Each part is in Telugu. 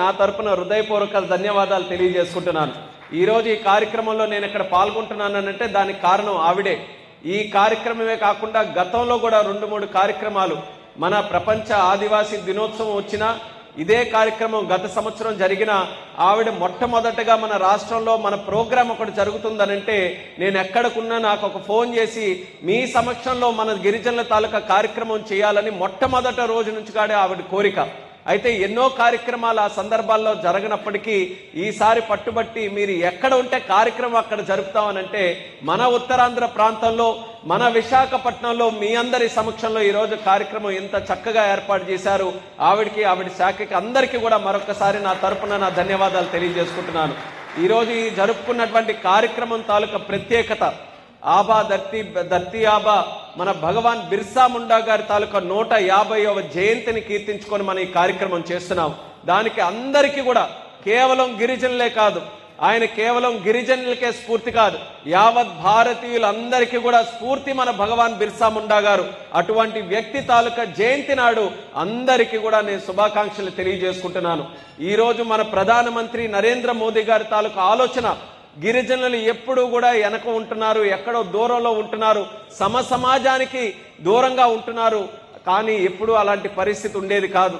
నా తరపున హృదయపూర్వక ధన్యవాదాలు తెలియజేసుకుంటున్నాను. ఈరోజు ఈ కార్యక్రమంలో నేను ఇక్కడ పాల్గొంటున్నానంటే దానికి కారణం ఆవిడే. ఈ కార్యక్రమమే కాకుండా గతంలో కూడా రెండు మూడు కార్యక్రమాలు మన ప్రపంచ ఆదివాసీ దినోత్సవం వచ్చినా ఇదే కార్యక్రమం గత సంవత్సరం జరిగిన ఆవిడ మొట్టమొదటగా మన రాష్ట్రంలో మన ప్రోగ్రాం ఒకటి జరుగుతుందనంటే నేను ఎక్కడికున్నా నాకు ఒక ఫోన్ చేసి మీ సమక్షంలో మన గిరిజనుల తాలూకా కార్యక్రమం చేయాలని మొట్టమొదట రోజు నుంచి కాడే ఆవిడ కోరిక. అయితే ఎన్నో కార్యక్రమాలు ఆ సందర్భాల్లో జరగనప్పటికీ ఈసారి పట్టుబట్టి మీరు ఎక్కడ ఉంటే కార్యక్రమం అక్కడ జరుపుతామనంటే మన ఉత్తరాంధ్ర ప్రాంతంలో మన విశాఖపట్నంలో మీ అందరి సమక్షంలో ఈరోజు కార్యక్రమం ఇంత చక్కగా ఏర్పాటు చేశారు. ఆవిడకి ఆవిడ శాఖకి అందరికీ కూడా మరొకసారి నా తరపున నా ధన్యవాదాలు తెలియజేసుకుంటున్నాను. ఈరోజు ఈ జరుపుకున్నటువంటి కార్యక్రమం తాలూకా ప్రత్యేకత ఆబా ధర్తి ధర్తి ఆబా మన భగవాన్ బిర్సా ముండా గారి తాలూకా నూట యాభైవ జయంతిని కీర్తించుకొని మనం ఈ కార్యక్రమం చేస్తున్నాం. దానికి అందరికీ కూడా కేవలం గిరిజనులే కాదు ఆయన కేవలం గిరిజనులకే స్ఫూర్తి కాదు యావత్ భారతీయులందరికీ కూడా స్ఫూర్తి మన భగవాన్ బిర్సా ముండా గారు. అటువంటి వ్యక్తి తాలూకా జయంతి నాడు అందరికీ కూడా నేను శుభాకాంక్షలు తెలియజేసుకుంటున్నాను. ఈరోజు మన ప్రధానమంత్రి నరేంద్ర మోదీ గారి తాలూకా ఆలోచన గిరిజనులు ఎప్పుడూ కూడా వెనక ఉంటున్నారు ఎక్కడో దూరంలో ఉంటున్నారు సమ సమాజానికి దూరంగా ఉంటున్నారు. కానీ ఎప్పుడూ అలాంటి పరిస్థితి ఉండేది కాదు.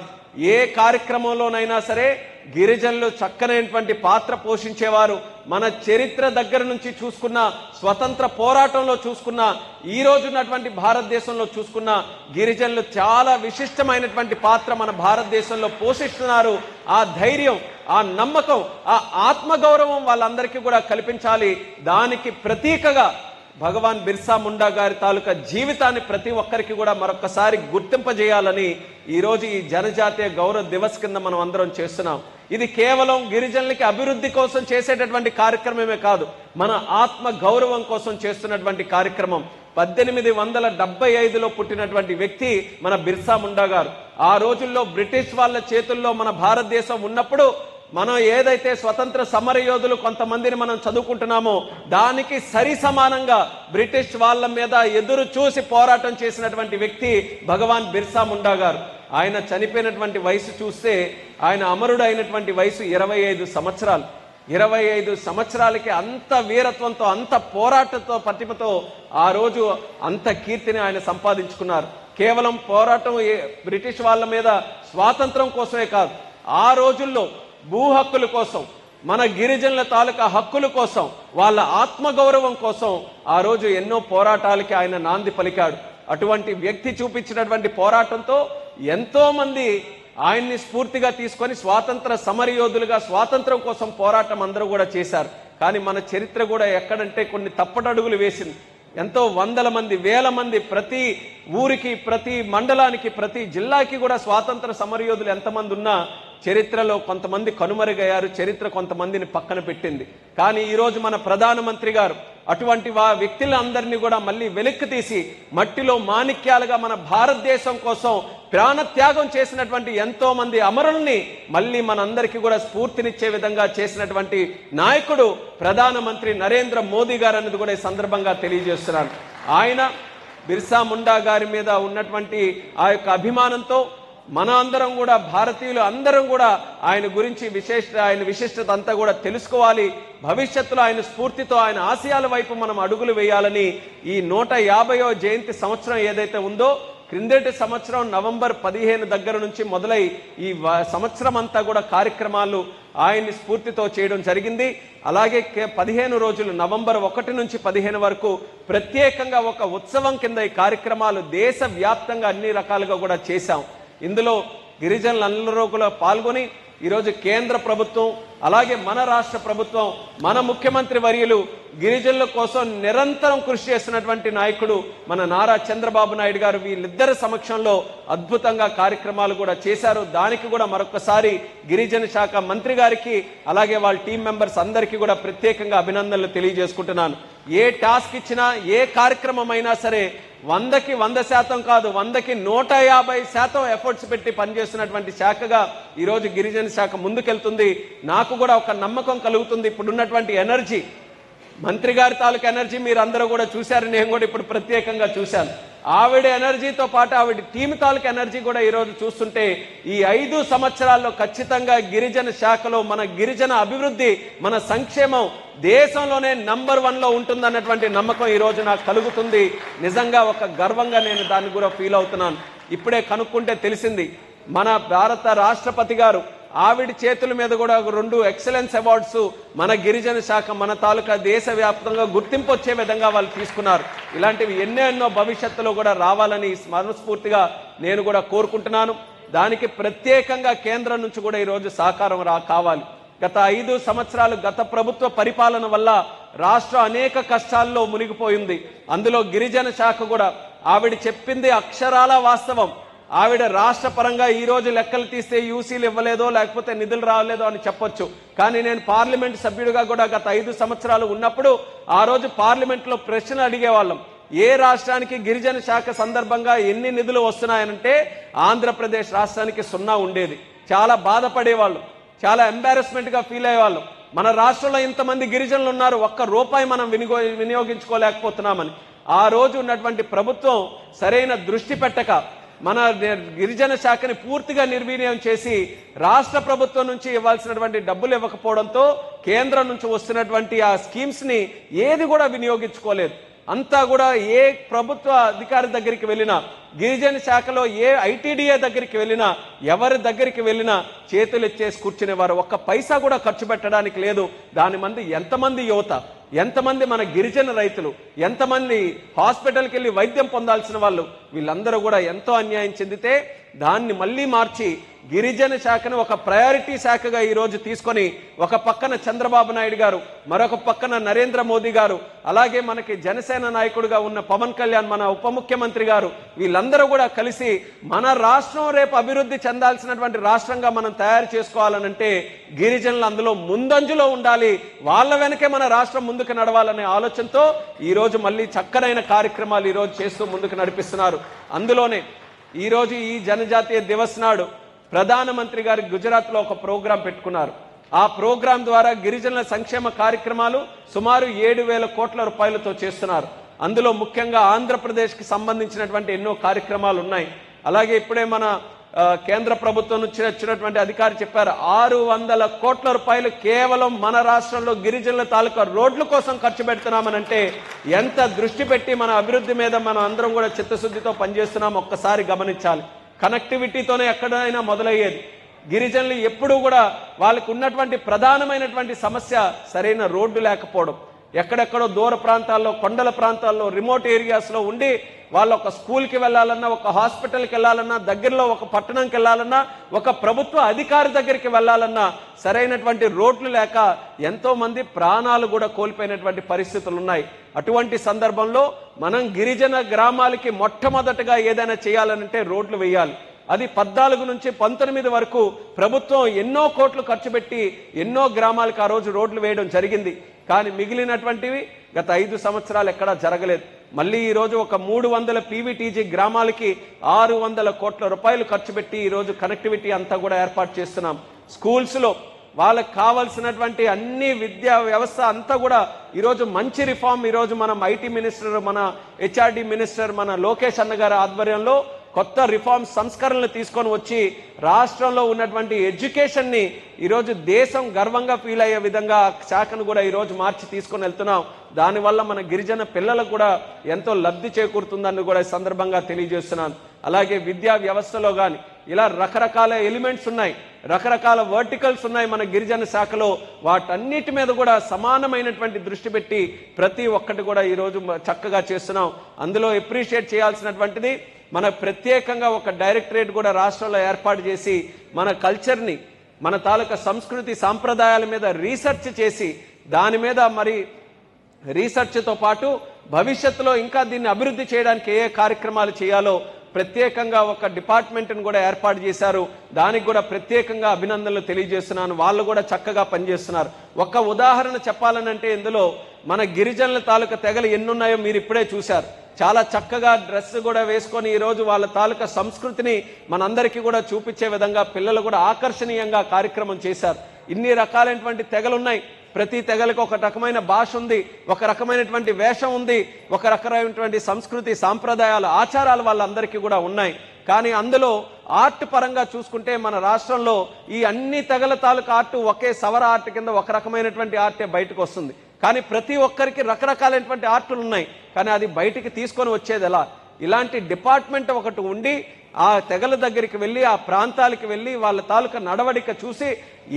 ఏ కార్యక్రమంలోనైనా సరే గిరిజనులు చక్కనైనటువంటి పాత్ర పోషించేవారు. మన చరిత్ర దగ్గర నుంచి చూసుకున్న స్వతంత్ర పోరాటంలో చూసుకున్న ఈ రోజున్నటువంటి భారతదేశంలో చూసుకున్న గిరిజనులు చాలా విశిష్టమైనటువంటి పాత్ర మన భారతదేశంలో పోషిస్తున్నారు. ఆ ధైర్యం ఆ నమ్మకం ఆ ఆత్మగౌరవం వాళ్ళందరికీ కూడా కల్పించాలి. దానికి ప్రతీకగా భగవాన్ బిర్సా ముండా గారి తాలూకా జీవితాన్ని ప్రతి ఒక్కరికి కూడా మరొకసారి గుర్తింపజేయాలని ఈరోజు ఈ జనజాతీయ గౌరవ దివస్ కింద మనం అందరం చేస్తున్నాం. ఇది కేవలం గిరిజనులకి అభివృద్ధి కోసం చేసేటటువంటి కార్యక్రమమే కాదు మన ఆత్మ గౌరవం కోసం చేస్తున్నటువంటి కార్యక్రమం. పద్దెనిమిది వందల డెబ్బై ఐదులో పుట్టినటువంటి వ్యక్తి మన బిర్సా ముండా గారు. ఆ రోజుల్లో బ్రిటిష్ వాళ్ళ చేతుల్లో మన భారతదేశం ఉన్నప్పుడు మనం ఏదైతే స్వతంత్ర సమర యోధులు కొంతమందిని మనం చదువుకుంటున్నామో దానికి సరి సమానంగా బ్రిటిష్ వాళ్ళ మీద ఎదురు చూసి పోరాటం చేసినటువంటి వ్యక్తి భగవాన్ బిర్సా ముండా గారు. ఆయన చనిపోయినటువంటి వయసు చూస్తే ఆయన అమరుడైనటువంటి వయసు ఇరవై ఐదు సంవత్సరాలు. ఇరవై ఐదు సంవత్సరాలకి అంత వీరత్వంతో అంత పోరాటంతో పటిమతో ఆ రోజు అంత కీర్తిని ఆయన సంపాదించుకున్నారు. కేవలం పోరాటం బ్రిటిష్ వాళ్ళ మీద స్వాతంత్రం కోసమే కాదు. ఆ రోజుల్లో భూ హక్కుల కోసం మన గిరిజనుల తాలూకా హక్కుల కోసం వాళ్ళ ఆత్మగౌరవం కోసం ఆ రోజు ఎన్నో పోరాటాలకి ఆయన నాంది పలికాడు. అటువంటి వ్యక్తి చూపించినటువంటి పోరాటంతో ఎంతోమంది ఆయన్ని స్ఫూర్తిగా తీసుకొని స్వాతంత్ర సమరయోధులుగా స్వాతంత్రం కోసం పోరాటం అందరూ కూడా చేశారు. కానీ మన చరిత్ర కూడా ఎక్కడంటే కొన్ని తప్పటడుగులు వేసింది. ఎంతో వందల మంది వేల మంది ప్రతి ఊరికి ప్రతి మండలానికి ప్రతి జిల్లాకి కూడా స్వాతంత్ర సమరయోధులు ఎంతమంది ఉన్నా చరిత్రలో కొంతమంది కనుమరుగయ్యారు చరిత్ర కొంతమందిని పక్కన పెట్టింది. కానీ ఈరోజు మన ప్రధానమంత్రి గారు అటువంటి వా వ్యక్తులందరినీ కూడా మళ్ళీ వెనక్కి తీసి మట్టిలో మాణిక్యాలుగా మన భారతదేశం కోసం ప్రాణత్యాగం చేసినటువంటి ఎంతో మంది అమరుల్ని మళ్ళీ మనందరికీ కూడా స్ఫూర్తినిచ్చే విధంగా చేసినటువంటి నాయకుడు ప్రధానమంత్రి నరేంద్ర మోదీ గారు అనేది కూడా ఈ సందర్భంగా తెలియజేస్తున్నాను. ఆయన బిర్సా ముండా గారి మీద ఉన్నటువంటి ఆ యొక్క అభిమానంతో మన అందరం కూడా భారతీయులు అందరం కూడా ఆయన గురించి విశేష ఆయన విశిష్టత అంతా కూడా తెలుసుకోవాలి. భవిష్యత్తులో ఆయన స్ఫూర్తితో ఆయన ఆశయాల వైపు మనం అడుగులు వేయాలని ఈ నూట యాభయో జయంతి సంవత్సరం ఏదైతే ఉందో క్రిందటి సంవత్సరం నవంబర్ పదిహేను దగ్గర నుంచి మొదలై ఈ సంవత్సరం అంతా కూడా కార్యక్రమాలు ఆయన్ని స్ఫూర్తితో చేయడం జరిగింది. అలాగే పదిహేను రోజులు నవంబర్ ఒకటి నుంచి పదిహేను వరకు ప్రత్యేకంగా ఒక ఉత్సవం కింద ఈ కార్యక్రమాలు దేశవ్యాప్తంగా అన్ని రకాలుగా కూడా చేశాం. ఇందులో గిరిజనులందరూ కూడా పాల్గొని ఈరోజు కేంద్ర ప్రభుత్వం అలాగే మన రాష్ట్ర ప్రభుత్వం మన ముఖ్యమంత్రి వర్యులు గిరిజనుల కోసం నిరంతరం కృషి చేస్తున్నటువంటి నాయకుడు మన నారా చంద్రబాబు నాయుడు గారు వీళ్ళిద్దరి సమక్షంలో అద్భుతంగా కార్యక్రమాలు కూడా చేశారు. దానికి కూడా మరొకసారి గిరిజన శాఖ మంత్రి గారికి అలాగే వాళ్ళ టీం మెంబర్స్ అందరికీ కూడా ప్రత్యేకంగా అభినందనలు తెలియజేసుకుంటున్నాను. ఏ టాస్క్ ఇచ్చినా ఏ కార్యక్రమం అయినా సరే వందకి వంద శాతం కాదు వందకి నూట యాభై శాతం ఎఫర్ట్స్ పెట్టి పనిచేస్తున్నటువంటి శాఖగా ఈరోజు గిరిజన శాఖ ముందుకెళ్తుంది. నాకు కూడా ఒక నమ్మకం కలుగుతుంది. ఇప్పుడున్నటువంటి ఎనర్జీ మంత్రి గారి తాలూకు ఎనర్జీ మీరు అందరూ కూడా చూశారు. నేను కూడా ఇప్పుడు ప్రత్యేకంగా చూశాను. ఆవిడ ఎనర్జీతో పాటు ఆవిడ టీం తాలూకు ఎనర్జీ కూడా ఈరోజు చూస్తుంటే ఈ ఐదు సంవత్సరాల్లో ఖచ్చితంగా గిరిజన శాఖలో మన గిరిజన అభివృద్ధి మన సంక్షేమం దేశంలోనే నంబర్ వన్లో ఉంటుందన్నటువంటి నమ్మకం ఈరోజు నాకు కలుగుతుంది. నిజంగా ఒక గర్వంగా నేను దాన్ని కూడా ఫీల్ అవుతున్నాను. ఇప్పుడే కనుక్కుంటే తెలిసింది మన భారత రాష్ట్రపతి గారు ఆవిడ చేతుల మీద కూడా ఒక రెండు ఎక్సలెన్స్ అవార్డ్స్ మన గిరిజన శాఖ మన తాలూకా దేశవ్యాప్తంగా గుర్తింపు వచ్చే విధంగా వాళ్ళు తీసుకున్నారు. ఇలాంటివి ఎన్నెన్నో భవిష్యత్తులో కూడా రావాలని మనస్ఫూర్తిగా నేను కూడా కోరుకుంటున్నాను. దానికి ప్రత్యేకంగా కేంద్రం నుంచి కూడా ఈరోజు సహకారం రా కావాలి. గత ఐదు సంవత్సరాలు గత ప్రభుత్వ పరిపాలన వల్ల రాష్ట్రం అనేక కష్టాల్లో మునిగిపోయింది. అందులో గిరిజన శాఖ కూడా ఆవిడ చెప్పింది అక్షరాల వాస్తవం. ఆవిడ రాష్ట్ర పరంగా ఈ రోజు లెక్కలు తీస్తే యూసీలు ఇవ్వలేదో లేకపోతే నిధులు రావలేదో అని చెప్పొచ్చు. కానీ నేను పార్లమెంట్ సభ్యుడిగా కూడా గత ఐదు సంవత్సరాలు ఉన్నప్పుడు ఆ రోజు పార్లమెంట్లో ప్రశ్నలు అడిగేవాళ్ళం. ఏ రాష్ట్రానికి గిరిజన శాఖ సందర్భంగా ఎన్ని నిధులు వస్తున్నాయనంటే ఆంధ్రప్రదేశ్ రాష్ట్రానికి సున్నా ఉండేది. చాలా బాధపడేవాళ్ళు. చాలా ఎంబారస్మెంట్గా ఫీల్ అయ్యేవాళ్ళం. మన రాష్ట్రంలో ఇంతమంది గిరిజనులు ఉన్నారు ఒక్క రూపాయి మనం వినియో వినియోగించుకోలేకపోతున్నామని. ఆ రోజు ఉన్నటువంటి ప్రభుత్వం సరైన దృష్టి పెట్టక మన గిరిజన శాఖని పూర్తిగా నిర్వీర్యం చేసి రాష్ట్ర ప్రభుత్వం నుంచి ఇవ్వాల్సినటువంటి డబ్బులు ఇవ్వకపోవడంతో కేంద్రం నుంచి వస్తున్నటువంటి ఆ స్కీమ్స్ని ఏది కూడా వినియోగించుకోలేదు. అంతా కూడా ఏ ప్రభుత్వ అధికారి దగ్గరికి వెళ్ళినా గిరిజన శాఖలో ఏ ఐటీడీఏ దగ్గరికి వెళ్ళినా ఎవరి దగ్గరికి వెళ్ళినా చేతులు ఇచ్చేసి కూర్చునేవారు. ఒక్క పైసా కూడా ఖర్చు పెట్టడానికి లేదు. దాని మంది ఎంతమంది యువత? ఎంతమంది మన గిరిజన రైతులు ఎంతమంది హాస్పిటల్కి వెళ్ళి వైద్యం పొందాల్సిన వాళ్ళు వీళ్ళందరూ కూడా ఎంతో అన్యాయం చెందితే దాన్ని మళ్ళీ మార్చి గిరిజన శాఖను ఒక ప్రయారిటీ శాఖగా ఈరోజు తీసుకొని ఒక పక్కన చంద్రబాబు నాయుడు గారు మరొక పక్కన నరేంద్ర మోదీ గారు అలాగే మనకి జనసేన నాయకుడిగా ఉన్న పవన్ కళ్యాణ్ మన ఉప ముఖ్యమంత్రి గారు వీళ్ళందరూ కూడా కలిసి మన రాష్ట్రం రేపు అభివృద్ధి చెందాల్సినటువంటి రాష్ట్రంగా మనం తయారు చేసుకోవాలనంటే గిరిజనులు అందులో ముందంజలో ఉండాలి. వాళ్ళ వెనకే మన రాష్ట్రం ముందుకు నడవాలనే ఆలోచనతో ఈరోజు మళ్ళీ చక్కనైన కార్యక్రమాలు ఈరోజు చేస్తూ ముందుకు నడిపిస్తున్నారు. అందులోనే ఈరోజు ఈ జనజాతీయ దివస్ నాడు ప్రధానమంత్రి గారి గుజరాత్లో ఒక ప్రోగ్రాం పెట్టుకున్నారు. ఆ ప్రోగ్రాం ద్వారా గిరిజనుల సంక్షేమ కార్యక్రమాలు సుమారు ఏడు వేల కోట్ల రూపాయలతో చేస్తున్నారు. అందులో ముఖ్యంగా ఆంధ్రప్రదేశ్కి సంబంధించినటువంటి ఎన్నో కార్యక్రమాలు ఉన్నాయి. అలాగే ఇప్పుడే మన కేంద్ర ప్రభుత్వం నుంచి వచ్చినటువంటి అధికారి చెప్పారు ఆరు వందల కోట్ల రూపాయలు కేవలం మన రాష్ట్రంలో గిరిజనుల తాలూకా రోడ్ల కోసం ఖర్చు పెడుతున్నామనంటే ఎంత దృష్టి పెట్టి మన అభివృద్ధి మీద మనం అందరం కూడా చిత్తశుద్ధితో పనిచేస్తున్నాం ఒక్కసారి గమనించాలి. కనెక్టివిటీతోనే ఎక్కడైనా మొదలయ్యేది. గిరిజనులు ఎప్పుడూ కూడా వాళ్ళకు ఉన్నటువంటి ప్రధానమైనటువంటి సమస్య సరైన రోడ్డు లేకపోవడం. ఎక్కడెక్కడో దూర ప్రాంతాల్లో కొండల ప్రాంతాల్లో రిమోట్ ఏరియాస్లో ఉండి వాళ్ళు ఒక స్కూల్కి వెళ్ళాలన్నా ఒక హాస్పిటల్కి వెళ్ళాలన్నా దగ్గరలో ఒక పట్టణంకి వెళ్ళాలన్నా ఒక ప్రభుత్వ అధికారి దగ్గరికి వెళ్ళాలన్నా సరైనటువంటి రోడ్లు లేక ఎంతోమంది ప్రాణాలు కూడా కోల్పోయినటువంటి పరిస్థితులు ఉన్నాయి అటువంటి సందర్భంలో మనం గిరిజన గ్రామాలకి మొట్టమొదటగా ఏదైనా చేయాలనంటే రోడ్లు వేయాలి. అది పద్నాలుగు నుంచి పంతొమ్మిది వరకు ప్రభుత్వం ఎన్నో కోట్లు ఖర్చు పెట్టి ఎన్నో గ్రామాలకు ఆ రోజు రోడ్లు వేయడం జరిగింది. కానీ మిగిలినటువంటివి గత ఐదు సంవత్సరాలు ఎక్కడా జరగలేదు. మళ్ళీ ఈరోజు ఒక మూడు వందల పీవీటీజీ గ్రామాలకి ఆరు వందల కోట్ల రూపాయలు ఖర్చు పెట్టి ఈరోజు కనెక్టివిటీ అంతా కూడా ఏర్పాటు చేస్తున్నాం. స్కూల్స్లో వాళ్ళకి కావాల్సినటువంటి అన్ని విద్యా వ్యవస్థ అంతా కూడా ఈరోజు మంచి రిఫార్మ్ ఈరోజు మనం ఐటీ మినిస్టర్ మన హెచ్ఆర్డి మినిస్టర్ మన లోకేష్ అన్న గారి ఆధ్వర్యంలో కొత్త రిఫార్మ్ సంస్కరణలు తీసుకొని వచ్చి రాష్ట్రంలో ఉన్నటువంటి ఎడ్యుకేషన్ని ఈరోజు దేశం గర్వంగా ఫీల్ అయ్యే విధంగా శాఖను కూడా ఈరోజు మార్చి తీసుకొని వెళ్తున్నాం. దానివల్ల మన గిరిజన పిల్లలకు కూడా ఎంతో లబ్ధి చేకూరుతుందని కూడా ఈ సందర్భంగా తెలియజేస్తున్నాను. అలాగే విద్యా వ్యవస్థలో కానీ ఇలా రకరకాల ఎలిమెంట్స్ ఉన్నాయి. రకరకాల వర్టికల్స్ ఉన్నాయి మన గిరిజన శాఖలో. వాటన్నిటి మీద కూడా సమానమైనటువంటి దృష్టి పెట్టి ప్రతి ఒక్కటి కూడా ఈరోజు చక్కగా చేస్తున్నాం. అందులో ఎప్రిషియేట్ చేయాల్సినటువంటిది మన ప్రత్యేకంగా ఒక డైరెక్టరేట్ కూడా రాష్ట్రంలో ఏర్పాటు చేసి మన కల్చర్ని మన తాలూకా సంస్కృతి సాంప్రదాయాల మీద రీసెర్చ్ చేసి దాని మీద మరి రీసెర్చ్తో పాటు భవిష్యత్తులో ఇంకా దీన్ని అభివృద్ధి చేయడానికి ఏ కార్యక్రమాలు చేయాలో ప్రత్యేకంగా ఒక డిపార్ట్మెంట్ని కూడా ఏర్పాటు చేశారు. దానికి కూడా ప్రత్యేకంగా అభినందనలు తెలియజేస్తున్నాను. వాళ్ళు కూడా చక్కగా పనిచేస్తున్నారు. ఒక ఉదాహరణ చెప్పాలనంటే ఇందులో మన గిరిజనుల తాలూకా తెగలు ఎన్నున్నాయో మీరు ఇప్పుడే చూశారు. చాలా చక్కగా డ్రెస్ కూడా వేసుకొని ఈరోజు వాళ్ళ తాలూకా సంస్కృతిని మనందరికీ కూడా చూపించే విధంగా పిల్లలు కూడా ఆకర్షణీయంగా కార్యక్రమం చేశారు. ఇన్ని రకాలైనటువంటి తెగలున్నాయి. ప్రతి తెగలకు ఒక రకమైన భాష ఉంది ఒక రకమైనటువంటి వేషం ఉంది ఒక రకమైనటువంటి సంస్కృతి సాంప్రదాయాలు ఆచారాలు వాళ్ళందరికీ కూడా ఉన్నాయి. కానీ అందులో ఆర్ట్ పరంగా చూసుకుంటే మన రాష్ట్రంలో ఈ అన్ని తెగల తాలూకా ఆర్ట్ ఒకే సవర ఆర్ట్ కింద ఒక రకమైనటువంటి ఆర్టే బయటకు వస్తుంది. కానీ ప్రతి ఒక్కరికి రకరకాలైనటువంటి ఆర్టులు ఉన్నాయి. కానీ అది బయటికి తీసుకొని వచ్చేది ఎలా? ఇలాంటి డిపార్ట్మెంట్ ఒకటి ఉండి ఆ తెగల దగ్గరికి వెళ్ళి ఆ ప్రాంతాలకు వెళ్ళి వాళ్ళ తాలూకా నడవడిక చూసి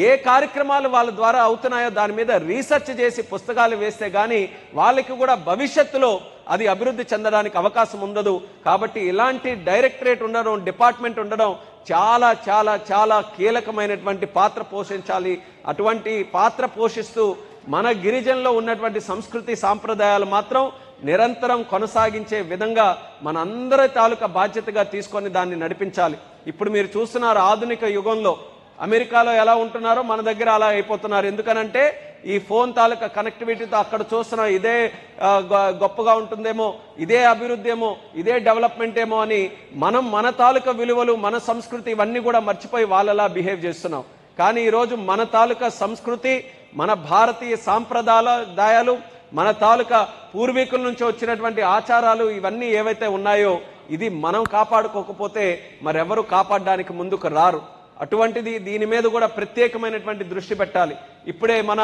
ఏ కార్యక్రమాలు వాళ్ళ ద్వారా అవుతున్నాయో దాని మీద రీసెర్చ్ చేసి పుస్తకాలు వేస్తే కానీ వాళ్ళకి కూడా భవిష్యత్తులో అది అభివృద్ధి చెందడానికి అవకాశం ఉండదు. కాబట్టి ఇలాంటి డైరెక్టరేట్ ఉండడం డిపార్ట్మెంట్ ఉండడం చాలా చాలా చాలా కీలకమైనటువంటి పాత్ర పోషించాలి. అటువంటి పాత్ర పోషిస్తూ మన గిరిజనలో ఉన్నటువంటి సంస్కృతి సాంప్రదాయాలు మాత్రం నిరంతరం కొనసాగించే విధంగా మనందరి తాలూకా బాధ్యతగా తీసుకొని దాన్ని నడిపించాలి. ఇప్పుడు మీరు చూస్తున్నారు ఆధునిక యుగంలో అమెరికాలో ఎలా ఉంటున్నారో మన దగ్గర అలా అయిపోతున్నారు. ఎందుకనంటే ఈ ఫోన్ తాలూకా కనెక్టివిటీతో అక్కడ చూస్తున్న ఇదే గొ- గొప్పగా ఉంటుందేమో ఇదే అభివృద్ధి ఏమో ఇదే డెవలప్మెంట్ ఏమో అని మనం మన తాలూకా విలువలు మన సంస్కృతి ఇవన్నీ కూడా మర్చిపోయి వాళ్ళలా బిహేవ్ చేస్తున్నాం. కానీ ఈరోజు మన తాలూకా సంస్కృతి మన భారతీయ సాంప్రదాయాలు మన తాలూకా పూర్వీకుల నుంచి వచ్చినటువంటి ఆచారాలు ఇవన్నీ ఏవైతే ఉన్నాయో ఇది మనం కాపాడుకోకపోతే మరెవరు కాపాడడానికి ముందుకు రారు. అటువంటిది దీని మీద కూడా ప్రత్యేకమైనటువంటి దృష్టి పెట్టాలి. ఇప్పుడే మన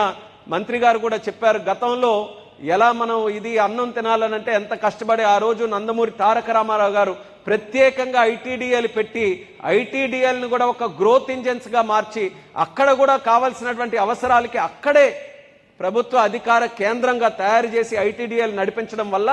మంత్రి గారు కూడా చెప్పారు గతంలో ఎలా మనం ఇది అన్నం తినాలనంటే ఎంత కష్టపడి ఆ రోజు నందమూరి తారక రామారావు గారు ప్రత్యేకంగా ఐటీడీఎల్ పెట్టి ఐటీడీఎల్ని కూడా ఒక గ్రోత్ ఇంజన్స్గా మార్చి అక్కడ కూడా కావాల్సినటువంటి అవసరాలకి అక్కడే ప్రభుత్వ అధికార కేంద్రంగా తయారు చేసి ఐటీడీఎల్ నడిపించడం వల్ల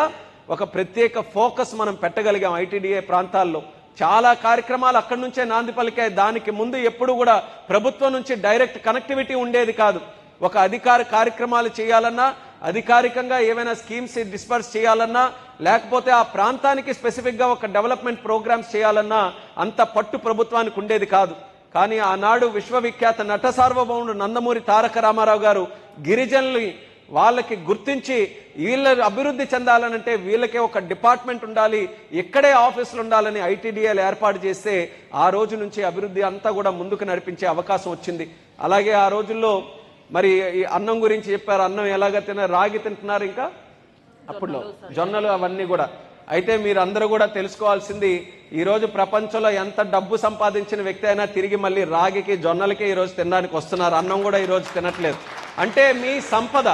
ఒక ప్రత్యేక ఫోకస్ మనం పెట్టగలిగాం ఐటీడీఏ ప్రాంతాల్లో. చాలా కార్యక్రమాలు అక్కడి నుంచే నాంది పలికాయి. దానికి ముందు ఎప్పుడు కూడా ప్రభుత్వం నుంచి డైరెక్ట్ కనెక్టివిటీ ఉండేది కాదు. ఒక అధికార కార్యక్రమాలు చేయాలన్నా అధికారికంగా ఏమైనా స్కీమ్స్ డిస్పర్స్ చేయాలన్నా లేకపోతే ఆ ప్రాంతానికి స్పెసిఫిక్గా ఒక డెవలప్మెంట్ ప్రోగ్రామ్స్ చేయాలన్నా అంత పట్టు ప్రభుత్వానికి ఉండేది కాదు. కానీ ఆనాడు విశ్వవిఖ్యాత నట సార్వభౌముడు నందమూరి తారక రామారావు గారు గిరిజనుల్ని వాళ్ళకి గుర్తించి వీళ్ళ అభివృద్ధి చెందాలనంటే వీళ్ళకే ఒక డిపార్ట్మెంట్ ఉండాలి ఇక్కడే ఆఫీసులు ఉండాలని ఐటీడీఏలు ఏర్పాటు చేస్తే ఆ రోజు నుంచి అభివృద్ధి అంతా కూడా ముందుకు నడిపించే అవకాశం వచ్చింది. అలాగే ఆ రోజుల్లో మరి ఈ అన్నం గురించి చెప్పారు అన్నం ఎలాగ తిన రాగి తింటున్నారు ఇంకా? అప్పుడులో. జొన్నలు అవన్నీ కూడా. అయితే మీరు అందరూ కూడా తెలుసుకోవాల్సింది ఈ రోజు ప్రపంచంలో ఎంత డబ్బు సంపాదించిన వ్యక్తి అయినా తిరిగి మళ్ళీ రాగికి జొన్నలకి ఈ రోజు తినడానికి వస్తున్నారు. అన్నం కూడా ఈ రోజు తినట్లేదు. అంటే మీ సంపద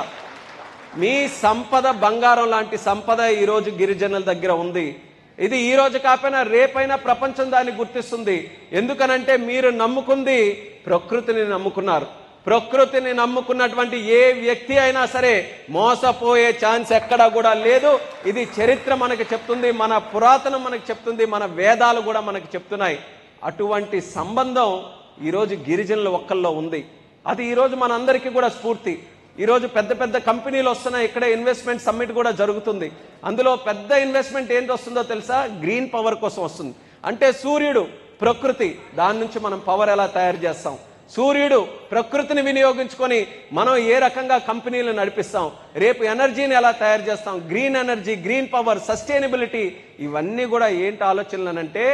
మీ సంపద బంగారం లాంటి సంపద ఈ రోజు గిరిజనుల దగ్గర ఉంది. ఇది ఈ రోజు కాకపోయినా రేపైనా ప్రపంచం దాన్ని గుర్తిస్తుంది. ఎందుకనంటే మీరు నమ్ముకుంది ప్రకృతిని నమ్ముకున్నారు. ప్రకృతిని నమ్ముకున్నటువంటి ఏ వ్యక్తి అయినా సరే మోసపోయే ఛాన్స్ ఎక్కడా కూడా లేదు. ఇది చరిత్ర మనకి చెప్తుంది మన పురాతనం మనకు చెప్తుంది మన వేదాలు కూడా మనకు చెప్తున్నాయి. అటువంటి సంబంధం ఈరోజు గిరిజనుల ఒక్కల్లో ఉంది. అది ఈరోజు మనందరికీ కూడా స్ఫూర్తి. ఈరోజు పెద్ద పెద్ద కంపెనీలు వస్తున్నాయి ఇక్కడే ఇన్వెస్ట్మెంట్ సమ్మిట్ కూడా జరుగుతుంది. అందులో పెద్ద ఇన్వెస్ట్మెంట్ ఏంటి వస్తుందో తెలుసా? గ్రీన్ పవర్ కోసం వస్తుంది. అంటే సూర్యుడు ప్రకృతి దాని నుంచి మనం పవర్ ఎలా తయారు చేస్తాం? సూర్యుడు ప్రకృతిని వినియోగించుకొని మనం ఏ రకంగా కంపెనీలు నడిపిస్తాం? రేపు ఎనర్జీని ఎలా తయారు చేస్తాం? Green energy green power sustainability ఇవన్నీ కూడా ఏంటి ఆలోచనలు అంటే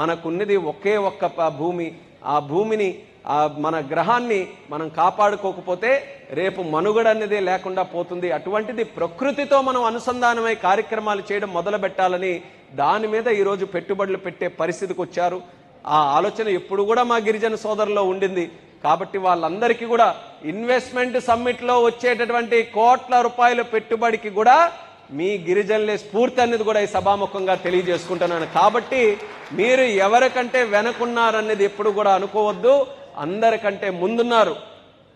మనకున్నది ఒకే ఒక్క భూమి. ఆ భూమిని ఆ మన గ్రహాన్ని మనం కాపాడుకోకపోతే రేపు మనుగడ అనేది లేకుండా పోతుంది. అటువంటిది ప్రకృతితో మనం అనుసంధానమై కార్యక్రమాలు చేయడం మొదలు పెట్టాలని దాని మీద ఈరోజు పెట్టుబడులు పెట్టే పరిస్థితికి వచ్చారు. ఆ ఆలోచన ఎప్పుడు కూడా మా గిరిజన సోదరులో ఉండింది. కాబట్టి వాళ్ళందరికీ కూడా ఇన్వెస్ట్మెంట్ సమ్మిట్లో వచ్చేటటువంటి కోట్ల రూపాయల పెట్టుబడికి కూడా మీ గిరిజనులే స్ఫూర్తి అనేది కూడా ఈ సభాముఖంగా తెలియజేసుకుంటున్నాను. కాబట్టి మీరు ఎవరికంటే వెనకున్నారనేది ఎప్పుడు కూడా అనుకోవద్దు. అందరికంటే ముందున్నారు.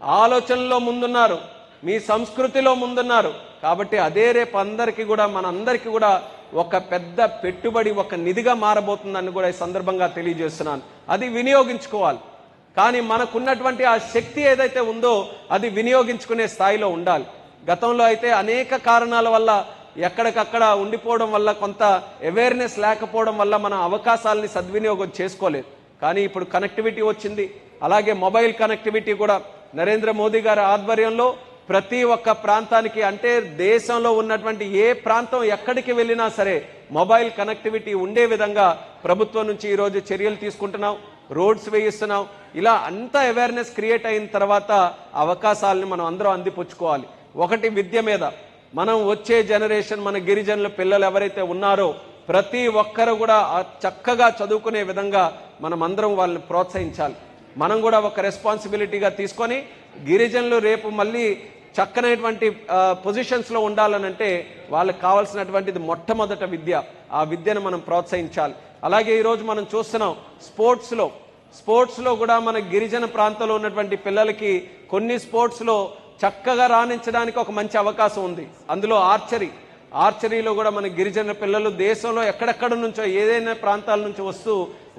ఆలోచనలో ముందున్నారు. మీ సంస్కృతిలో ముందున్నారు. కాబట్టి అదే రేపు అందరికీ కూడా మన అందరికీ కూడా ఒక పెద్ద పెట్టుబడి ఒక నిధిగా మారబోతుందని కూడా ఈ సందర్భంగా తెలియజేస్తున్నాను. అది వినియోగించుకోవాలి. కానీ మనకున్నటువంటి ఆ శక్తి ఏదైతే ఉందో అది వినియోగించుకునే స్థాయిలో ఉండాలి. గతంలో అయితే అనేక కారణాల వల్ల ఎక్కడికక్కడ ఉండిపోవడం వల్ల కొంత అవేర్నెస్ లేకపోవడం వల్ల మన అవకాశాలని సద్వినియోగం చేసుకోలేదు. కానీ ఇప్పుడు కనెక్టివిటీ వచ్చింది. అలాగే మొబైల్ కనెక్టివిటీ కూడా నరేంద్ర మోదీ గారి ఆధ్వర్యంలో ప్రతి ఒక్క ప్రాంతానికి అంటే దేశంలో ఉన్నటువంటి ఏ ప్రాంతం ఎక్కడికి వెళ్ళినా సరే మొబైల్ కనెక్టివిటీ ఉండే విధంగా ప్రభుత్వం నుంచి ఈరోజు చర్యలు తీసుకుంటున్నాం రోడ్స్ వేయిస్తున్నాం. ఇలా అంత అవేర్నెస్ క్రియేట్ అయిన తర్వాత అవకాశాలను మనం అందరం అందిపుచ్చుకోవాలి. ఒకటి విద్య మీద. మనం వచ్చే జనరేషన్ మన గిరిజనుల పిల్లలు ఎవరైతే ఉన్నారో ప్రతి ఒక్కరు కూడా చక్కగా చదువుకునే విధంగా మనం అందరం వాళ్ళని ప్రోత్సహించాలి. మనం కూడా ఒక రెస్పాన్సిబిలిటీగా తీసుకొని గిరిజనులు రేపు మళ్ళీ చక్కనైనటువంటి పొజిషన్స్లో ఉండాలనంటే వాళ్ళకి కావాల్సినటువంటిది మొట్టమొదట విద్య. ఆ విద్యను మనం ప్రోత్సహించాలి. అలాగే ఈరోజు మనం చూస్తున్నాం స్పోర్ట్స్లో స్పోర్ట్స్లో కూడా మన గిరిజన ప్రాంతంలో ఉన్నటువంటి పిల్లలకి కొన్ని స్పోర్ట్స్లో చక్కగా రాణించడానికి ఒక మంచి అవకాశం ఉంది. అందులో ఆర్చరీ ఆర్చరీలో కూడా మన గిరిజన పిల్లలు దేశంలో ఎక్కడెక్కడ నుంచో ఏదైనా ప్రాంతాల నుంచి వస్తూ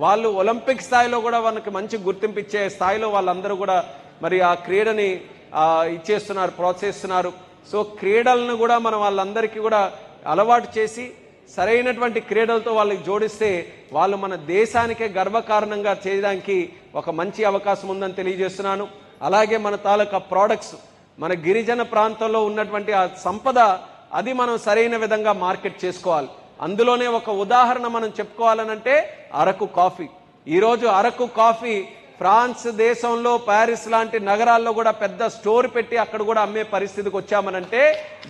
వాళ్ళు ఒలింపిక్ స్థాయిలో కూడా వాళ్ళకి మంచి గుర్తింపు ఇచ్చే స్థాయిలో వాళ్ళందరూ కూడా మరి ఆ క్రీడని ఇచ్చేస్తున్నారు ప్రోత్సహిస్తున్నారు. సో క్రీడలను కూడా మనం వాళ్ళందరికీ కూడా అలవాటు చేసి సరైనటువంటి క్రీడలతో వాళ్ళకి జోడిస్తే వాళ్ళు మన దేశానికే గర్వకారణంగా చేయడానికి ఒక మంచి అవకాశం ఉందని తెలియజేస్తున్నాను. అలాగే మన తాలూకా ప్రోడక్ట్స్ మన గిరిజన ప్రాంతంలో ఉన్నటువంటి ఆ సంపద అది మనం సరైన విధంగా మార్కెట్ చేసుకోవాలి. అందులోనే ఒక ఉదాహరణ మనం చెప్పుకోవాలనంటే అరకు కాఫీ. ఈరోజు అరకు కాఫీ ఫ్రాన్స్ దేశంలో ప్యారిస్ లాంటి నగరాల్లో కూడా పెద్ద స్టోర్ పెట్టి అక్కడ కూడా అమ్మే పరిస్థితికి వచ్చామనంటే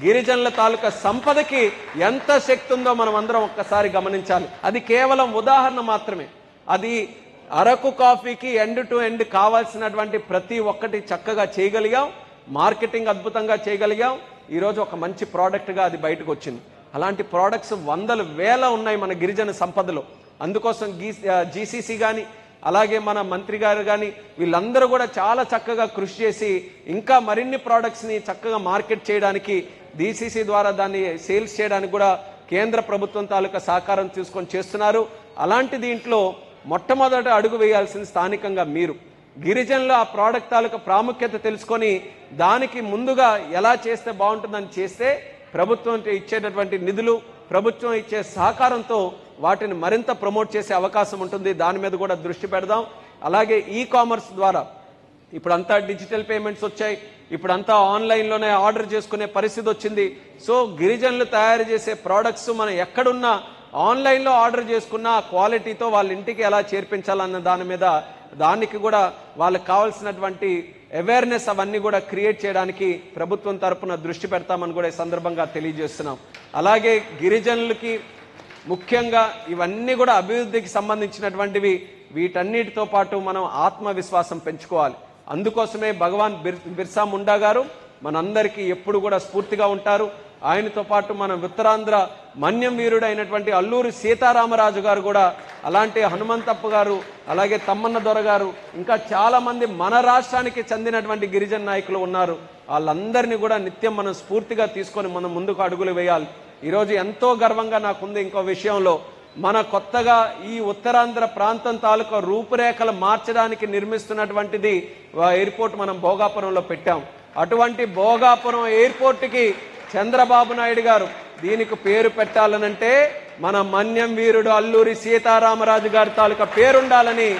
గిరిజనుల తాలూకా సంపదకి ఎంత శక్తి ఉందో మనం అందరం ఒక్కసారి గమనించాలి. అది కేవలం ఉదాహరణ మాత్రమే. అది అరకు కాఫీకి ఎండ్ టు ఎండ్ కావాల్సినటువంటి ప్రతి ఒక్కటి చక్కగా చేయగలిగాం. మార్కెటింగ్ అద్భుతంగా చేయగలిగాం. ఈరోజు ఒక మంచి ప్రోడక్ట్గా అది బయటకు వచ్చింది. అలాంటి ప్రోడక్ట్స్ వందలు వేల ఉన్నాయి మన గిరిజన సంపదలో. అందుకోసం గీ జీసీసీ కానీ అలాగే మన మంత్రి గారు కానీ వీళ్ళందరూ కూడా చాలా చక్కగా కృషి చేసి ఇంకా మరిన్ని ప్రోడక్ట్స్ని చక్కగా మార్కెట్ చేయడానికి డీసీసీ ద్వారా దాన్ని సేల్స్ చేయడానికి కూడా కేంద్ర ప్రభుత్వం తాలూకా సహకారం తీసుకొని చేస్తున్నారు. అలాంటి దీంట్లో మొట్టమొదట అడుగు వేయాల్సింది స్థానికంగా మీరు. గిరిజనులు ఆ ప్రోడక్ట్ తాలూకా ప్రాముఖ్యత తెలుసుకొని దానికి ముందుగా ఎలా చేస్తే బాగుంటుందని చేస్తే ప్రభుత్వం ఇచ్చేటటువంటి నిధులు ప్రభుత్వం ఇచ్చే సహకారంతో వాటిని మరింత ప్రమోట్ చేసే అవకాశం ఉంటుంది. దాని మీద కూడా దృష్టి పెడదాం. అలాగే ఈ కామర్స్ ద్వారా ఇప్పుడంతా డిజిటల్ పేమెంట్స్ వచ్చాయి. ఇప్పుడంతా ఆన్లైన్లోనే ఆర్డర్ చేసుకునే పరిస్థితి వచ్చింది. సో గిరిజనులు తయారు చేసే ప్రోడక్ట్స్ మనం ఎక్కడున్నా ఆన్లైన్లో ఆర్డర్ చేసుకున్న క్వాలిటీతో వాళ్ళ ఇంటికి ఎలా చేర్పించాలన్న దాని మీద దానికి కూడా వాళ్ళకి కావాల్సినటువంటి అవేర్నెస్ అవన్నీ కూడా క్రియేట్ చేయడానికి ప్రభుత్వం తరపున దృష్టి పెడతామని కూడా ఈ సందర్భంగా తెలియజేస్తున్నాం. అలాగే గిరిజనులకి ముఖ్యంగా ఇవన్నీ కూడా అభివృద్ధికి సంబంధించినటువంటివి వీటన్నిటితో పాటు మనం ఆత్మవిశ్వాసం పెంచుకోవాలి. అందుకోసమే భగవాన్ బిర్ బిర్సా ముండా గారు మనందరికీ ఎప్పుడు కూడా స్ఫూర్తిగా ఉంటారు. ఆయనతో పాటు మన ఉత్తరాంధ్ర మన్యం వీరుడైనటువంటి అల్లూరి సీతారామరాజు గారు కూడా అలాంటి హనుమంతప్ప గారు అలాగే తమ్మన్న దొర గారు ఇంకా చాలామంది మన రాష్ట్రానికి చెందినటువంటి గిరిజన నాయకులు ఉన్నారు. వాళ్ళందరినీ కూడా నిత్యం మనం స్ఫూర్తిగా తీసుకొని మనం ముందుకు అడుగులు వేయాలి. ఈరోజు ఎంతో గర్వంగా నాకుంది ఇంకో విషయంలో. మన కొత్తగా ఈ ఉత్తరాంధ్ర ప్రాంతం తాలూకా రూపురేఖలు మార్చడానికి నిర్మిస్తున్నటువంటిది ఎయిర్పోర్ట్ మనం భోగాపురంలో పెట్టాం. అటువంటి భోగాపురం ఎయిర్పోర్ట్కి చంద్రబాబు నాయుడు గారు దీనికి పేరు పెట్టాలనంటే మన మన్యం వీరుడు అల్లూరి సీతారామరాజు గారి తాలూకా పేరుండాలని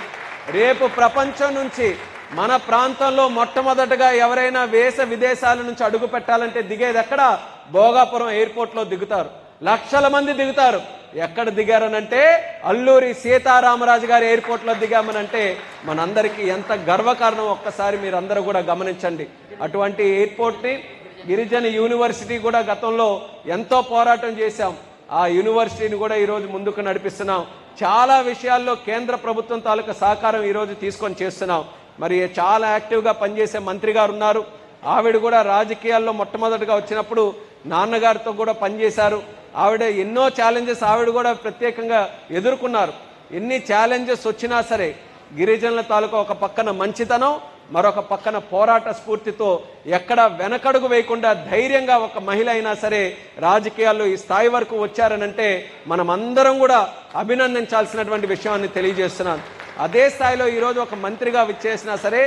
రేపు ప్రపంచం నుంచి మన ప్రాంతంలో మొట్టమొదటగా ఎవరైనా వేస విదేశాల నుంచి అడుగు పెట్టాలంటే దిగేది ఎక్కడ? భోగాపురం ఎయిర్పోర్ట్లో దిగుతారు. లక్షల మంది దిగుతారు. ఎక్కడ దిగారనంటే అల్లూరి సీతారామరాజు గారి ఎయిర్పోర్ట్లో దిగామనంటే మనందరికీ ఎంత గర్వకారణం ఒక్కసారి మీరందరూ కూడా గమనించండి. అటువంటి ఎయిర్పోర్ట్ని గిరిజన యూనివర్సిటీ కూడా గతంలో ఎంతో పోరాటం చేశాం. ఆ యూనివర్సిటీని కూడా ఈరోజు ముందుకు నడిపిస్తున్నాం. చాలా విషయాల్లో కేంద్ర ప్రభుత్వం తాలూకా సహకారం ఈరోజు తీసుకొని చేస్తున్నాం. మరి చాలా యాక్టివ్గా పనిచేసే మంత్రి గారు ఉన్నారు. ఆవిడ కూడా రాజకీయాల్లో మొట్టమొదటిగా వచ్చినప్పుడు నాన్నగారితో కూడా పనిచేశారు. ఆవిడ ఎన్నో ఛాలెంజెస్ ఆవిడ కూడా ప్రత్యేకంగా ఎదుర్కొన్నారు. ఎన్ని ఛాలెంజెస్ వచ్చినా సరే గిరిజనుల తాలూకా ఒక పక్కన మంచితనం మరొక పక్కన పోరాట స్ఫూర్తితో ఎక్కడ వెనకడుగు వేయకుండా ధైర్యంగా ఒక మహిళ అయినా సరే రాజకీయాల్లో ఈ స్థాయి వరకు వచ్చారనంటే మనం అందరం కూడా అభినందించాల్సినటువంటి విషయాన్ని తెలియజేస్తున్నాను. అదే స్థాయిలో ఈరోజు ఒక మంత్రిగా విచ్చేసినా సరే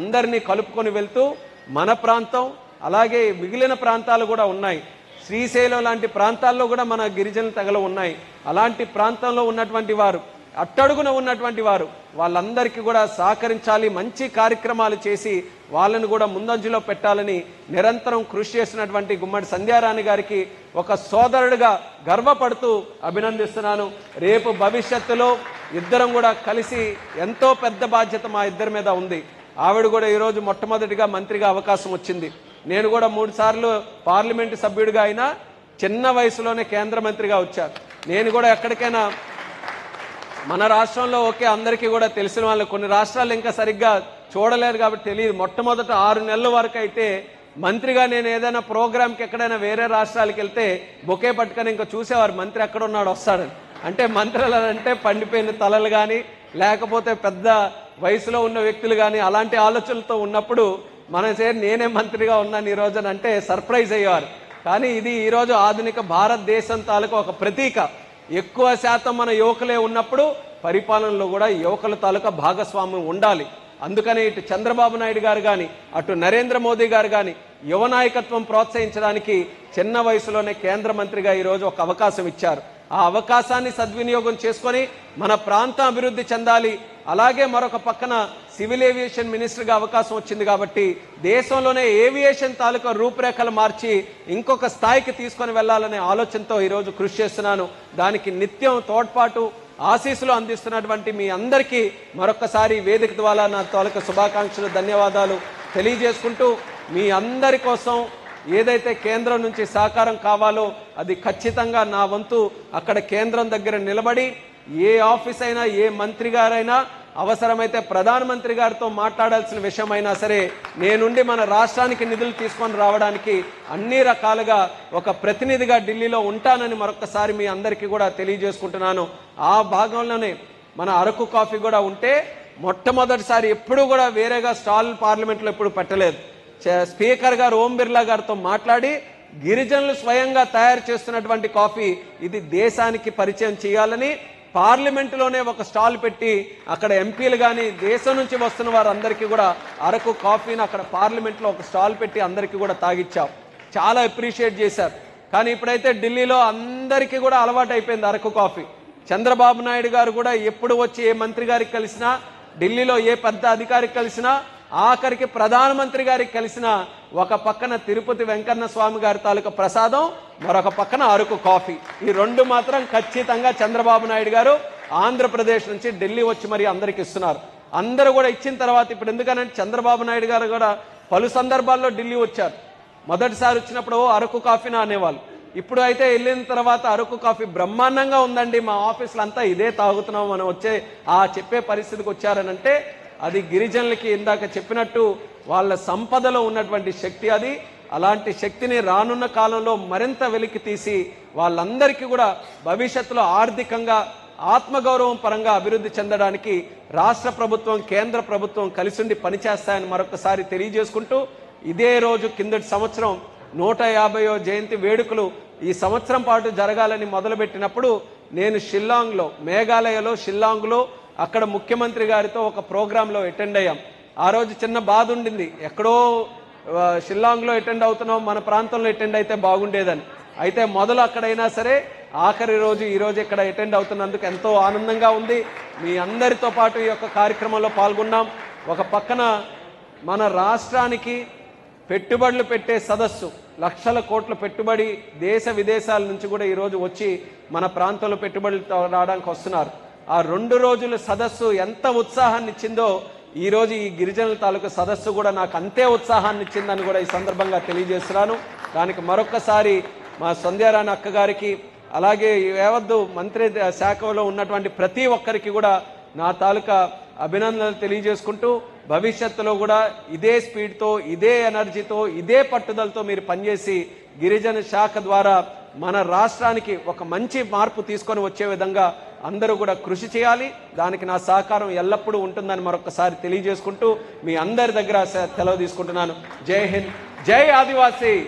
అందరినీ కలుపుకొని వెళ్తూ మన ప్రాంతం అలాగే మిగిలిన ప్రాంతాలు కూడా ఉన్నాయి. శ్రీశైలం లాంటి ప్రాంతాల్లో కూడా మన గిరిజనులు తెగలు ఉన్నాయి. అలాంటి ప్రాంతంలో ఉన్నటువంటి వారు అట్టడుగున ఉన్నటువంటి వారు వాళ్ళందరికీ కూడా సహకరించాలి మంచి కార్యక్రమాలు చేసి వాళ్ళని కూడా ముందంజలో పెట్టాలని నిరంతరం కృషి చేసినటువంటి గుమ్మడి సంధ్యారాణి గారికి ఒక సోదరుడిగా గర్వపడుతూ అభినందిస్తున్నాను. రేపు భవిష్యత్తులో ఇద్దరం కూడా కలిసి ఎంతో పెద్ద బాధ్యత మా ఇద్దరి మీద ఉంది. ఆవిడ కూడా ఈరోజు మొట్టమొదటిగా మంత్రిగా అవకాశం వచ్చింది. నేను కూడా మూడు సార్లు పార్లమెంటు సభ్యుడిగా అయినా చిన్న వయసులోనే కేంద్ర మంత్రిగా వచ్చాను. నేను కూడా ఎక్కడికైనా మన రాష్ట్రంలో ఓకే అందరికీ కూడా తెలిసిన వాళ్ళు కొన్ని రాష్ట్రాలు ఇంకా సరిగ్గా చూడలేరు కాబట్టి తెలియదు. మొట్టమొదట ఆరు నెలల వరకు అయితే మంత్రిగా నేను ఏదైనా ప్రోగ్రామ్కి ఎక్కడైనా వేరే రాష్ట్రాలకు వెళ్తే బొకే పట్టుకొని ఇంకా చూసేవారు మంత్రి ఎక్కడ ఉన్నాడు వస్తాడని. అంటే మంత్రులు అంటే పండిపోయిన తలలు కానీ లేకపోతే పెద్ద వయసులో ఉన్న వ్యక్తులు కానీ అలాంటి ఆలోచనలతో ఉన్నప్పుడు మన సే నేనే మంత్రిగా ఉన్నాను ఈ రోజున అంటే సర్ప్రైజ్ అయ్యేవారు. కానీ ఇది ఈరోజు ఆధునిక భారతదేశం తాలూకు ఒక ప్రతీక. ఎక్కువ శాతం మన యువకులే ఉన్నప్పుడు పరిపాలనలో కూడా యువకుల తాలూకా భాగస్వామ్యం ఉండాలి. అందుకనే ఇటు చంద్రబాబు నాయుడు గారు కానీ అటు నరేంద్ర మోదీ గారు కానీ యువ నాయకత్వం ప్రోత్సహించడానికి చిన్న వయసులోనే కేంద్ర మంత్రిగా ఈరోజు ఒక అవకాశం ఇచ్చారు. ఆ అవకాశాన్ని సద్వినియోగం చేసుకొని మన ప్రాంతం అభివృద్ధి చెందాలి. అలాగే మరొక పక్కన సివిల్ ఏవియేషన్ మినిస్టర్గా అవకాశం వచ్చింది కాబట్టి దేశంలోనే ఏవియేషన్ తాలూకా రూపురేఖలు మార్చి ఇంకొక స్థాయికి తీసుకొని వెళ్ళాలనే ఆలోచనతో ఈరోజు కృషి చేస్తున్నాను. దానికి నిత్యం తోడ్పాటు ఆశీస్సులు అందిస్తున్నటువంటి మీ అందరికీ మరొకసారి వేదిక ద్వారా నా తాలూకా శుభాకాంక్షలు ధన్యవాదాలు తెలియజేసుకుంటూ మీ అందరి కోసం ఏదైతే కేంద్రం నుంచి సహకారం కావాలో అది ఖచ్చితంగా నా వంతు. అక్కడ కేంద్రం దగ్గర నిలబడి ఏ ఆఫీస్ అయినా ఏ మంత్రి గారైనా అవసరమైతే ప్రధానమంత్రి గారితో మాట్లాడాల్సిన విషయమైనా సరే నేనుండి మన రాష్ట్రానికి నిధులు తీసుకొని రావడానికి అన్ని రకాలుగా ఒక ప్రతినిధిగా ఢిల్లీలో ఉంటానని మరొకసారి మీ అందరికీ కూడా తెలియజేసుకుంటున్నాను. ఆ భాగంలోనే మన అరకు కాఫీ కూడా ఉంటే మొట్టమొదటిసారి ఎప్పుడూ కూడా వేరేగా స్టాల్ పార్లమెంట్లో ఎప్పుడు పెట్టలేదు. చే- స్పీకర్ గారు ఓం బిర్లా గారితో మాట్లాడి గిరిజనులు స్వయంగా తయారు చేస్తున్నటువంటి కాఫీ ఇది దేశానికి పరిచయం చేయాలని పార్లమెంటులోనే ఒక స్టాల్ పెట్టి అక్కడ ఎంపీలు కానీ దేశం నుంచి వస్తున్న వారందరికీ కూడా అరకు కాఫీని అక్కడ పార్లమెంట్లో ఒక స్టాల్ పెట్టి అందరికీ కూడా తాగిచ్చాం. చాలా అప్రిషియేట్ చేశారు. కానీ ఇప్పుడైతే ఢిల్లీలో అందరికీ కూడా అలవాటు అయిపోయింది అరకు కాఫీ. చంద్రబాబు నాయుడు గారు కూడా ఎప్పుడు వచ్చి ఏ మంత్రి గారికి కలిసినా ఢిల్లీలో ఏ పెద్ద అధికారికి కలిసినా ఆఖరికి ప్రధానమంత్రి గారికి కలిసిన ఒక పక్కన తిరుపతి వెంకన్న స్వామి గారి తాలూకా ప్రసాదం మరొక పక్కన అరకు కాఫీ. ఈ రెండు మాత్రం ఖచ్చితంగా చంద్రబాబు నాయుడు గారు ఆంధ్రప్రదేశ్ నుంచి ఢిల్లీ వచ్చి మరి అందరికి ఇస్తున్నారు. అందరూ కూడా ఇచ్చిన తర్వాత ఇప్పుడు ఎందుకనంటే చంద్రబాబు నాయుడు గారు కూడా పలు సందర్భాల్లో ఢిల్లీ వచ్చారు. మొదటిసారి వచ్చినప్పుడు "ఓ, అరకు కాఫీనా అనేవాళ్ళు. ఇప్పుడు అయితే వెళ్ళిన తర్వాత అరకు కాఫీ బ్రహ్మాండంగా ఉందండి. మా ఆఫీసులో అంతా ఇదే తాగుతున్నాం మనం వచ్చే ఆ చెప్పే పరిస్థితికి వచ్చారనంటే అది గిరిజనులకి ఇందాక చెప్పినట్టు వాళ్ళ సంపదలో ఉన్నటువంటి శక్తి అది. అలాంటి శక్తిని రానున్న కాలంలో మరింత వెలికి తీసి వాళ్ళందరికీ కూడా భవిష్యత్తులో ఆర్థికంగా ఆత్మగౌరవం పరంగా అభివృద్ధి చెందడానికి రాష్ట్ర ప్రభుత్వం కేంద్ర ప్రభుత్వం కలిసిండి పనిచేస్తాయని మరొకసారి తెలియజేసుకుంటూ ఇదే రోజు కిందటి సంవత్సరం నూట యాభయో జయంతి వేడుకలు ఈ సంవత్సరం పాటు జరగాలని మొదలుపెట్టినప్పుడు నేను షిల్లాంగ్లో మేఘాలయలో షిల్లాంగ్లో అక్కడ ముఖ్యమంత్రి గారితో ఒక ప్రోగ్రాంలో అటెండ్ అయ్యాం. ఆ రోజు చిన్న బాధ ఉండింది. ఎక్కడో షిల్లాంగ్లో అటెండ్ అవుతున్నాం. మన ప్రాంతంలో అటెండ్ అయితే బాగుండేదని. అయితే మొదలు అక్కడైనా సరే ఆఖరి రోజు ఈరోజు ఇక్కడ అటెండ్ అవుతున్నందుకు ఎంతో ఆనందంగా ఉంది. మీ అందరితో పాటు ఈ యొక్క కార్యక్రమంలో పాల్గొన్నాం. ఒక పక్కన మన రాష్ట్రానికి పెట్టుబడులు పెట్టే సదస్సు లక్షల కోట్ల పెట్టుబడి దేశ విదేశాల నుంచి కూడా ఈరోజు వచ్చి మన ప్రాంతంలో పెట్టుబడులు రావడానికి వస్తున్నారు. ఆ రెండు రోజుల సదస్సు ఎంత ఉత్సాహాన్ని ఇచ్చిందో ఈరోజు ఈ గిరిజనుల తాలూకు సదస్సు కూడా నాకు అంతే ఉత్సాహాన్ని ఇచ్చిందని కూడా ఈ సందర్భంగా తెలియజేస్తున్నాను. దానికి మరొక్కసారి మా సంధ్యారాణి అక్కగారికి అలాగే ఈ మంత్రి శాఖలో ఉన్నటువంటి ప్రతి ఒక్కరికి కూడా నా తాలూకా అభినందనలు తెలియజేసుకుంటూ భవిష్యత్తులో కూడా ఇదే స్పీడ్తో ఇదే ఎనర్జీతో ఇదే పట్టుదలతో మీరు పనిచేసి గిరిజన శాఖ ద్వారా మన రాష్ట్రానికి ఒక మంచి మార్పు తీసుకొని వచ్చే విధంగా అందరూ కూడా కృషి చేయాలి. దానికి నా సహకారం ఎల్లప్పుడూ ఉంటుందని మరొకసారి తెలియజేసుకుంటూ మీ అందరి దగ్గర సెలవు తీసుకుంటున్నాను. జై హింద్. జై ఆదివాసీ.